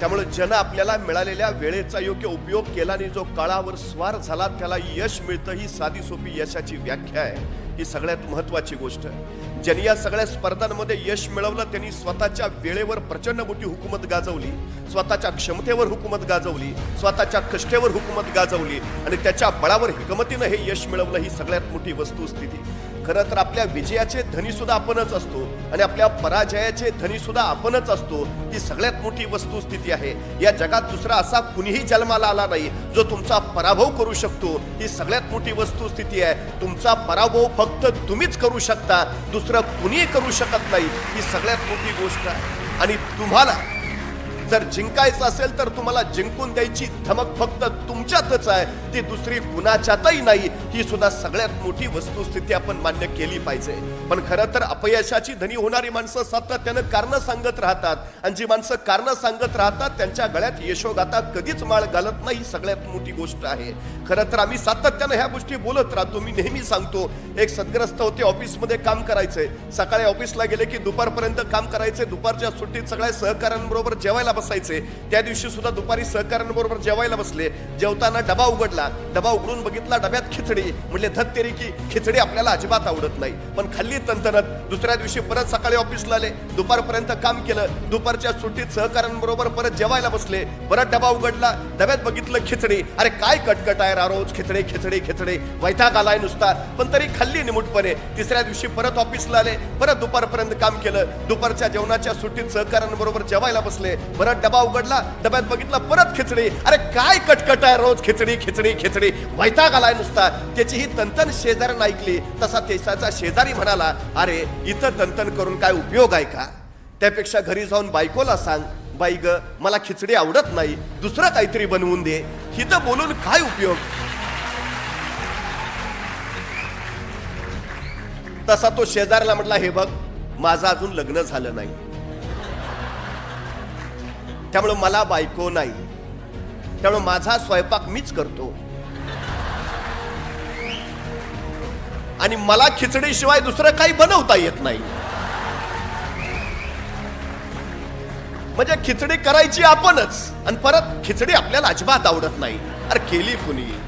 त्यामुळे जन आपल्याला मिळालेल्या वेळेचा योग्य उपयोग केला आणि जो काळावर स्वार झाला त्याला यश मिळतं ही साधी सोपी यशाची व्याख्या आहे. ही सगळ्यात महत्वाची गोष्ट आहे. ज्यांनी या सगळ्या स्पर्धांमध्ये यश मिळवलं त्यांनी स्वतःच्या वेळेवर प्रचंड मोठी हुकूमत गाजवली स्वतःच्या क्षमतेवर हुकूमत गाजवली स्वतःच्या कष्टेवर हुकूमत गाजवली आणि त्याच्या बळावर हिकमतीनं हे यश मिळवलं ही सगळ्यात मोठी वस्तुस्थिती. खरं तर आपल्या विजयाचे धनीसुद्धा आपणच असतो आणि आपल्या पराजयाचे धनीसुद्धा आपणच असतो ही सगळ्यात मोठी वस्तुस्थिती आहे. या जगात दुसरा असा कुणीही जन्माला आला नाही जो तुमचा पराभव करू शकतो ही सगळ्यात मोठी वस्तुस्थिती आहे. तुमचा पराभव फक्त तुम्हीच करू शकता दुसरं कुणीही करू शकत नाही ही सगळ्यात मोठी गोष्ट आहे. आणि तुम्हाला जर जिंकायचं असेल तर तुम्हाला जिंकून द्यायची धमक फक्त तुमच्यातच आहे. ती दुसरी कुणाच्यातही नाही. ही सुद्धा सगळ्यात मोठी वस्तुस्थिती आपण मान्य केली पाहिजे. पण खरं तर अपयशाची धनी होणारी माणसं सातत्यानं कारण सांगत राहतात. आणि जी माणसं कारणं सांगत राहतात त्यांच्या गळ्यात यशोगाथा कधीच माळ घालत नाही ही सगळ्यात मोठी गोष्ट आहे. खरं तर आम्ही सातत्यानं ह्या गोष्टी बोलत राहतो. मी नेहमी सांगतो एक सद्ग्रस्त होते ऑफिसमध्ये काम करायचे. सकाळी ऑफिसला गेले की दुपारपर्यंत काम करायचे. दुपारच्या सुट्टीत सगळ्या सहकाऱ्यांबरोबर जेवायला बसायचे. त्या दिवशी सुद्धा दुपारी सहकाऱ्यांबरोबर जेवायला बसले. जेवताना डबा उघडला. डबा उघडून बघितला डब्यात खिचडी. म्हणजे धत तेरी की खिचडी आपल्याला अजिबात आवडत नाही. पण खाल्ली तंतनत. दुसऱ्या दिवशी परत सकाळी ऑफिसला आले. दुपारपर्यंत काम केलं. दुपारच्या सुट्टीत सहकाऱ्यांबरोबर परत जेवायला बसले. परत डबा उघडला. डब्यात बघितलं खिचडी. अरे काय कटकट आहे रा रोज. खिचडी खिचडी खिचडी. वैताग आलाय नुसता. पण तरी खाल्ली निमुटपणे. तिसऱ्या दिवशी परत ऑफिसला आले. परत दुपारपर्यंत काम केलं. दुपारच्या जेवणाच्या सुट्टीत सहकाऱ्यांबरोबर जेवायला बसले. परत डबा उघडला डब्यात बघितला परत खिचडी. अरे काय कटकट आहे रोज खिचडी खिचडी खिचडी. वैताग आलाय नुसता. त्याची ही तंतन शेजाऱ्यानं ऐकली. तसा त्याचा शेजारी म्हणाला अरे इथं तंतन करून काय उपयोग आहे का? त्यापेक्षा घरी जाऊन बायकोला सांग. बाई ग मला खिचडी आवडत नाही. दुसरं काहीतरी बनवून दे. हिथं बोलून काय उपयोग? तसा तो शेजारला म्हटला हे बघ माझं अजून लग्न झालं नाही. त्यामुळं मला बायको नाही. त्यामुळे माझा स्वयंपाक मीच करतो. आणि मला खिचडीशिवाय दुसरं काही बनवता येत नाही. म्हणजे खिचडी करायची आपणच आणि परत खिचडी आपल्याला अजिबात आवडत नाही. अरे केली कुणी?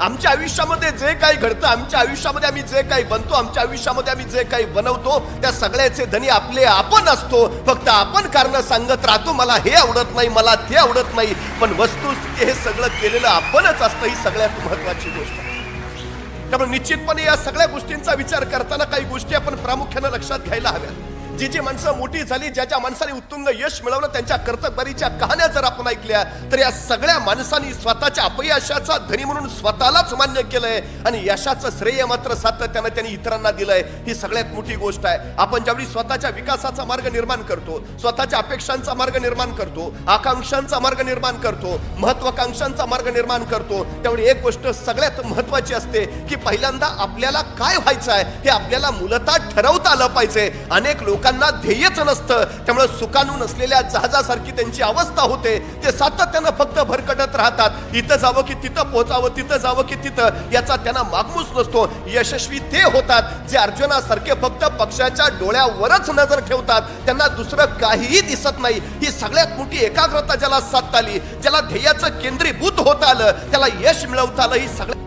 आमच्या आयुष्यामध्ये जे काही घडतं आमच्या आयुष्यामध्ये आम्ही जे काही बनतो आमच्या आयुष्यामध्ये आम्ही जे काही बनवतो त्या सगळ्याचे धनी आपले आपण असतो. फक्त आपण कारण सांगत राहतो मला हे आवडत नाही मला ते आवडत नाही. पण वस्तुस्थिती हे सगळं केलेलं आपणच असतं ही सगळ्यात महत्वाची गोष्ट आहे. त्यामुळे निश्चितपणे या सगळ्या गोष्टींचा विचार करताना काही गोष्टी आपण प्रामुख्यानं लक्षात घ्यायला हव्या जी जी माणसं मोठी झाली ज्या ज्या माणसाने उत्तुंग यश मिळवलं त्यांच्या कर्तबरीच्या कहाण्या जर आपण ऐकल्या तर या सगळ्या माणसांनी स्वतःच्या अपयशाचा धनी म्हणून स्वतःलाच मान्य केलंय. आणि यशाचं श्रेय मात्र सातत्यानं त्यांनी इतरांना दिलंय. ही सगळ्यात मोठी गोष्ट आहे. आपण ज्यावेळी स्वतःच्या विकासाचा मार्ग निर्माण करतो स्वतःच्या अपेक्षांचा मार्ग निर्माण करतो आकांक्षांचा मार्ग निर्माण करतो महत्वाकांक्षांचा मार्ग निर्माण करतो त्यावेळी एक गोष्ट सगळ्यात महत्वाची असते की पहिल्यांदा आपल्याला काय व्हायचं आहे हे आपल्याला मूलतः ठरवता आलं पाहिजे. अनेक लोक लोकांना ध्येयच नसतं. त्यामुळे सुकाणू नसलेल्या जहाजासारखी त्यांची अवस्था होते. ते सातत्यानं फक्त भरकटत राहतात. इथं जावं की तिथं पोहोचावं तिथं जावं की तिथं याचा त्यांना मागमूस नसतो. यशस्वी ते होतात. जे अर्जुनासारखे फक्त पक्षाच्या डोळ्यावरच नजर ठेवतात. त्यांना दुसरं काहीही दिसत नाही. ही सगळ्यात मोठी एकाग्रता ज्याला साधता आली ज्याला ध्येयाचं केंद्रीभूत होता आलं त्याला यश मिळवता आलं ही सगळ्यात